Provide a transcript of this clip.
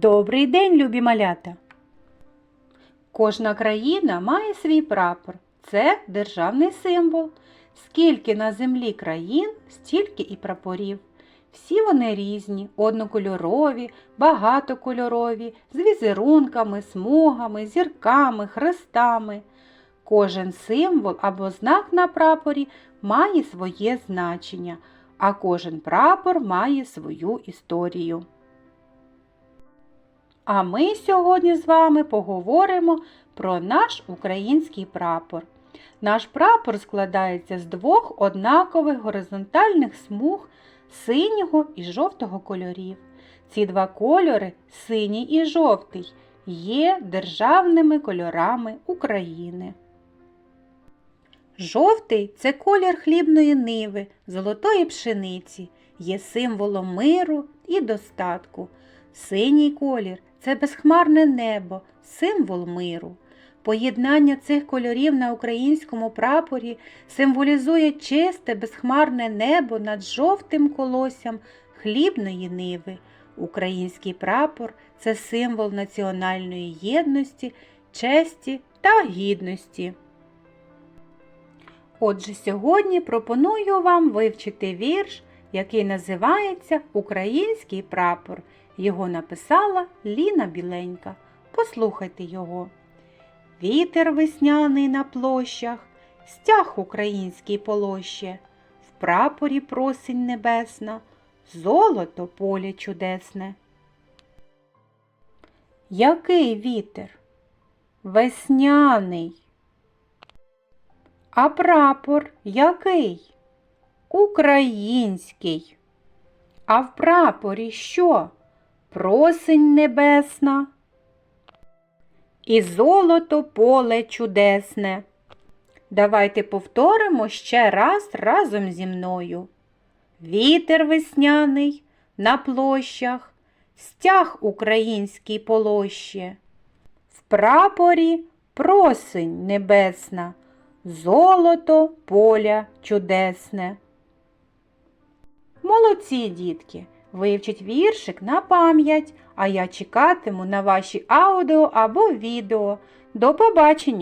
Добрий день, любі малята! Кожна країна має свій прапор. Це державний символ. Скільки на землі країн, стільки і прапорів. Всі вони різні, однокольорові, багатокольорові, з візерунками, смугами, зірками, хрестами. Кожен символ або знак на прапорі має своє значення, а кожен прапор має свою історію. А ми сьогодні з вами поговоримо про наш український прапор. Наш прапор складається з двох однакових горизонтальних смуг синього і жовтого кольорів. Ці два кольори, синій і жовтий, є державними кольорами України. Жовтий це колір хлібної ниви, золотої пшениці, є символом миру і достатку. Синій колір це безхмарне небо, символ миру. Поєднання цих кольорів на українському прапорі символізує чисте безхмарне небо над жовтим колоссям хлібної ниви. Український прапор це символ національної єдності, честі та гідності. Отже, сьогодні пропоную вам вивчити вірш, який називається Український прапор. Його написала Ліна Біленька. Послухайте його. Вітер весняний на площах, стяг український полоще, в прапорі просінь небесна, золото поле чудесне. Який вітер? Весняний. А прапор який? Український. А в прапорі що? Просень небесна. І золото поле чудесне. Давайте повторимо ще раз разом зі мною. Вітер весняний на площах, стяг український полоще. В прапорі просень небесна, золото поля чудесне. Молодці, дітки! Вивчіть віршик на пам'ять, а я чекатиму на ваші аудіо або відео. До побачення!